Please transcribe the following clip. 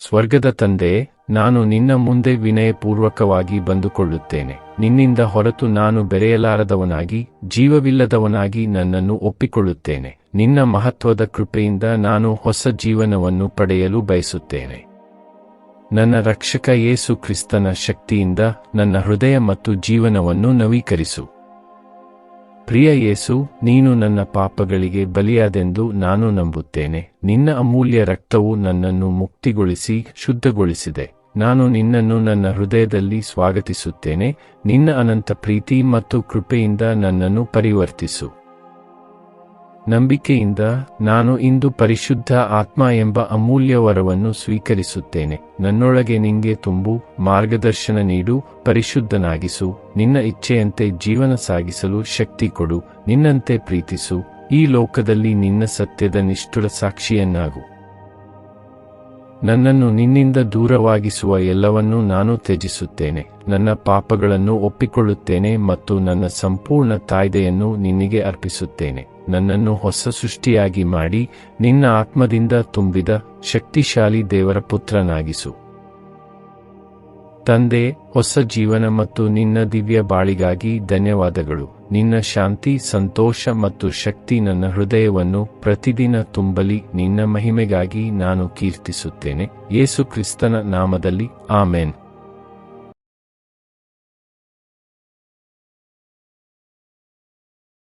ಸ್ವರ್ಗದ ತಂದೆಯೇ ನಾನು ನಿನ್ನ ಮುಂದೆ ವಿನಯಪೂರ್ವಕವಾಗಿ ಬಂದುಕೊಳ್ಳುತ್ತೇನೆ. ನಿನ್ನಿಂದ ಹೊರತು ನಾನು ಬೆರೆಯಲಾರದವನಾಗಿ, ಜೀವವಿಲ್ಲದವನಾಗಿ ನನ್ನನ್ನು ಒಪ್ಪಿಕೊಳ್ಳುತ್ತೇನೆ. ನಿನ್ನ ಮಹತ್ವದ ಕೃಪೆಯಿಂದ ನಾನು ಹೊಸ ಜೀವನವನ್ನು ಪಡೆಯಲು ಬಯಸುತ್ತೇನೆ. ನನ್ನ ರಕ್ಷಕ ಯೇಸು ಕ್ರಿಸ್ತನ ಶಕ್ತಿಯಿಂದ ನನ್ನ ಹೃದಯ ಮತ್ತು ಜೀವನವನ್ನು ನವೀಕರಿಸು. ಪ್ರಿಯ ಯೇಸು, ನೀನು ನನ್ನ ಪಾಪಗಳಿಗೆ ಬಲಿಯಾದೆಂದು ನಾನು ನಂಬುತ್ತೇನೆ. ನಿನ್ನ ಅಮೂಲ್ಯ ರಕ್ತವು ನನ್ನನ್ನು ಮುಕ್ತಿಗೊಳಿಸಿ ಶುದ್ಧಗೊಳಿಸಿದೆ. ನಾನು ನಿನ್ನನ್ನು ನನ್ನ ಹೃದಯದಲ್ಲಿ ಸ್ವಾಗತಿಸುತ್ತೇನೆ. ನಿನ್ನ ಅನಂತ ಪ್ರೀತಿ ಮತ್ತು ಕೃಪೆಯಿಂದ ನನ್ನನ್ನು ಪರಿವರ್ತಿಸು. ನಂಬಿಕೆಯಿಂದ ನಾನು ಇಂದು ಪರಿಶುದ್ಧ ಆತ್ಮ ಎಂಬ ಅಮೂಲ್ಯ ವರವನ್ನು ಸ್ವೀಕರಿಸುತ್ತೇನೆ. ನನ್ನೊಳಗೆ ನಿಂಗೆ ತುಂಬು, ಮಾರ್ಗದರ್ಶನ ನೀಡು, ಪರಿಶುದ್ಧನಾಗಿಸು. ನಿನ್ನ ಇಚ್ಛೆಯಂತೆ ಜೀವನ ಸಾಗಿಸಲು ಶಕ್ತಿ ಕೊಡು. ನಿನ್ನಂತೆ ಪ್ರೀತಿಸು. ಈ ಲೋಕದಲ್ಲಿ ನಿನ್ನ ಸತ್ಯದ ನಿಷ್ಠುರ ಸಾಕ್ಷಿಯನ್ನಾಗು. ನನ್ನನ್ನು ನಿನ್ನಿಂದ ದೂರವಾಗಿಸುವ ಎಲ್ಲವನ್ನೂ ನಾನು ತ್ಯಜಿಸುತ್ತೇನೆ. ನನ್ನ ಪಾಪಗಳನ್ನು ಒಪ್ಪಿಕೊಳ್ಳುತ್ತೇನೆ ಮತ್ತು ನನ್ನ ಸಂಪೂರ್ಣ ತಾಯ್ದೆಯನ್ನು ನಿನ್ನಿಗೆ ಅರ್ಪಿಸುತ್ತೇನೆ. ನನ್ನನ್ನು ಹೊಸ ಸೃಷ್ಟಿಯಾಗಿ ಮಾಡಿ ನಿನ್ನ ಆತ್ಮದಿಂದ ತುಂಬಿದ ಶಕ್ತಿಶಾಲಿ ದೇವರ ಪುತ್ರನಾಗಿಸು. ತಂದೆ, ಹೊಸ ಜೀವನ ಮತ್ತು ನಿನ್ನ ದಿವ್ಯ ಬಾಳಿಗಾಗಿ ಧನ್ಯವಾದಗಳು. ನಿನ್ನ ಶಾಂತಿ, ಸಂತೋಷ ಮತ್ತು ಶಕ್ತಿ ನನ್ನ ಹೃದಯವನ್ನು ಪ್ರತಿದಿನ ತುಂಬಲಿ. ನಿನ್ನ ಮಹಿಮೆಗಾಗಿ ನಾನು ಕೀರ್ತಿಸುತ್ತೇನೆ. ಯೇಸು ಕ್ರಿಸ್ತನ ನಾಮದಲ್ಲಿ, ಆಮೇನ್.